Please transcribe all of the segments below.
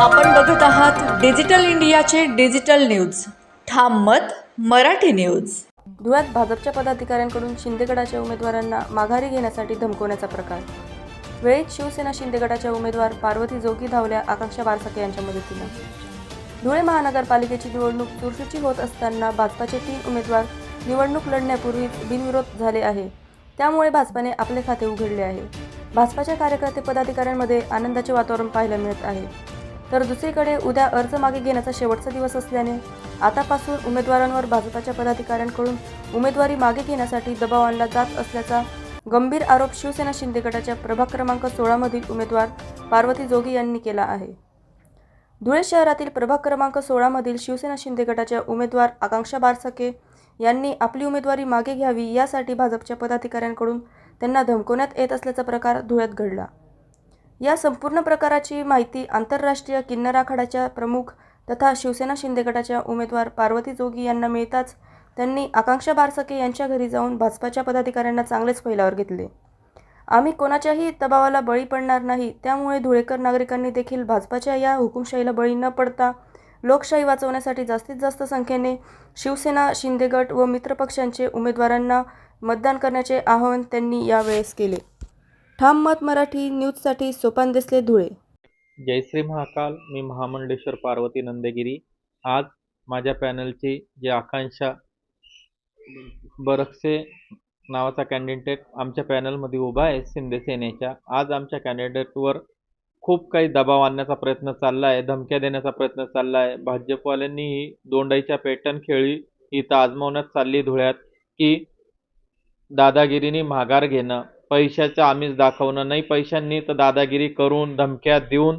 आपण बघत आहात डिजिटल इंडियाचे डिजिटल न्यूज. ठाम मत मराठी न्यूज. धुळ्यात भाजपच्या पदाधिकाऱ्यांकडून शिंदेगडाच्या उमेदवारांना माघारी घेण्यासाठी धमकवण्याचा प्रकार. वेळेत शिवसेना शिंदेगडाच्या उमेदवार पार्वती जोगी धावल्या आकांक्षा बारसाके यांच्या मदतीनं. धुळे महानगरपालिकेची निवडणूक चुरशीची होत असताना भाजपाचे तीन उमेदवार निवडणूक लढण्यापूर्वीच बिनविरोध झाले आहे. त्यामुळे भाजपाने आपले खाते उघडले आहे. भाजपाच्या कार्यकर्ते पदाधिकाऱ्यांमध्ये आनंदाचे वातावरण पाहायला मिळत आहे. तर दुसरीकडे उद्या अर्ज मागे घेण्याचा शेवटचा दिवस असल्याने आतापासून उमेदवारांवर भाजपाच्या पदाधिकाऱ्यांकडून उमेदवारी मागे घेण्यासाठी दबाव आणला जात असल्याचा गंभीर आरोप शिवसेना शिंदे गटाच्या प्रभाग क्रमांक सोळामधील उमेदवार पार्वती जोगी यांनी केला आहे. धुळे शहरातील प्रभाग क्रमांक सोळामधील शिवसेना शिंदे गटाच्या उमेदवार आकांक्षा बारसके यांनी आपली उमेदवारी मागे घ्यावी यासाठी भाजपच्या पदाधिकाऱ्यांकडून त्यांना धमकवण्यात येत असल्याचा प्रकार धुळ्यात घडला. या संपूर्ण प्रकाराची माहिती आंतरराष्ट्रीय किन्नर आखाड्याच्या प्रमुख तथा शिवसेना शिंदे गटाच्या उमेदवार पार्वती जोगी यांना मिळताच त्यांनी आकांक्षा बारसके यांच्या घरी जाऊन भाजपाच्या पदाधिकाऱ्यांना चांगलेच फैलावर घेतले. आम्ही कोणाच्याही दबावाला बळी पडणार नाही त्यामुळे धुळेकर नागरिकांनी देखील भाजपाच्या या हुकुमशाहीला बळी न पडता लोकशाही वाचवण्यासाठी जास्तीत जास्त संख्येने शिवसेना शिंदेगट व मित्रपक्षांचे उमेदवारांना मतदान करण्याचे आवाहन त्यांनी यावेळेस केले. ठाम मत मराठी न्यूजसाठी सोपान दिसले धुळे. जयश्री महाकाल. मी महामंडेश्वर पार्वती नंदगिरी. आज माझ्या पॅनलची जी आकांक्षा बरक्से नावाचा कॅन्डिडेट आमच्या पॅनलमध्ये उभा आहे शिंदे सेनेच्या. आज आमच्या कॅन्डिडेटवर खूप काही दबाव आणण्याचा प्रयत्न चालला आहे धमक्या देण्याचा प्रयत्न चालला आहे. भाजपवाल्यांनी ही दोंडाईच्या पॅटर्न खेळी इथं आजमावण्यात चालली धुळ्यात की दादागिरीने माघार घेणं. पैशाचं आमिष दाखवणं नाही पैशांनी तर दादागिरी करून धमक्या देऊन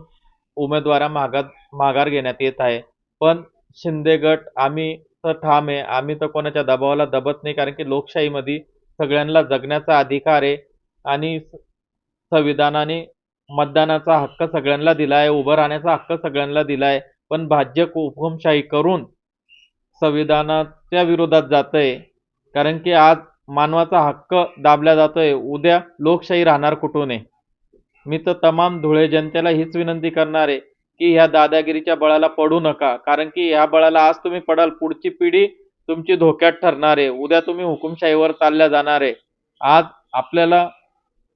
उमेदवारा मागात माघार घेण्यात येत आहे. पण शिंदे गट आम्ही तर ठाम आहे आम्ही तर कोणाच्या दबावाला दबत नाही कारण की लोकशाहीमध्ये सगळ्यांना जगण्याचा अधिकार आहे आणि संविधानाने मतदानाचा हक्क सगळ्यांना दिला आहे उभं राहण्याचा हक्क सगळ्यांना दिला आहे पण भाजप हुकुमशाही करून संविधानाच्या विरोधात जातंय. कारण की आज मानवाचा हक्क दाबला जातोय. उद्या लोकशाही राहणार कुठून आहे? मी तर तमाम धुळे जनतेला हीच विनंती करणार आहे की ह्या दादागिरीच्या बळाला पडू नका. कारण की ह्या बळाला आज तुम्ही पडाल पुढची पिढी तुमची धोक्यात ठरणार आहे. उद्या तुम्ही हुकुमशाहीवर चालल्या जाणार आहे. आज आपल्याला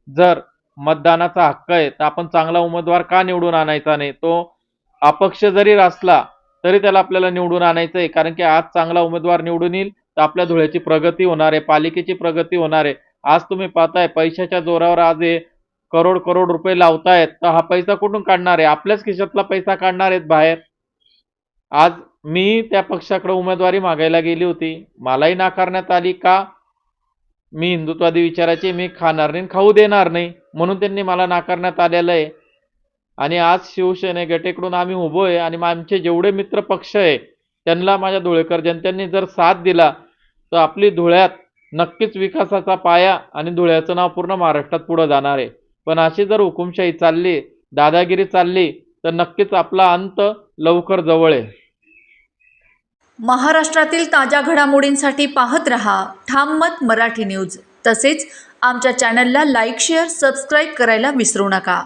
जर मतदानाचा हक्क आहे तर आपण चांगला उमेदवार का निवडून आणायचा नाही? तो अपक्ष जरी असला तरी त्याला आपल्याला निवडून आणायचं आहे कारण की आज चांगला उमेदवार निवडून येईल तर आपल्या धुळ्याची प्रगती होणार आहे पालिकेची प्रगती होणार आहे. आज तुम्ही पाहताय पैशाच्या जोरावर आज हे करोड करोड रुपये लावतायत. तर हा पैसा कुठून काढणार आहे? आपल्याच खिशातला पैसा काढणार आहेत बाहेर. आज मी त्या पक्षाकडे उमेदवारी मागायला गेली होती. मलाही नाकारण्यात आली का? मी हिंदुत्वादी विचाराचे मी खाणार नाही खाऊ देणार नाही म्हणून त्यांनी मला नाकारण्यात आलेलं आहे. आणि आज शिवसेने गटेकडून आम्ही उभो आहे आणि आमचे जेवढे मित्र पक्ष आहे त्यांना माझ्या धुळेकर जनतेने जर साथ दिला तर आपली धुळ्यात नक्कीच विकासाचा पाया आणि धुळ्याचं नाव पूर्ण महाराष्ट्रात पुढं जाणार आहे. पण अशी जर हुकुमशाही चालली दादागिरी चालली तर नक्कीच आपला अंत लवकर जवळ आहे. महाराष्ट्रातील ताज्या घडामोडींसाठी पाहत रहा ठाम मत मराठी न्यूज. तसेच आमच्या चॅनलला लाईक शेअर सबस्क्राईब करायला विसरू नका.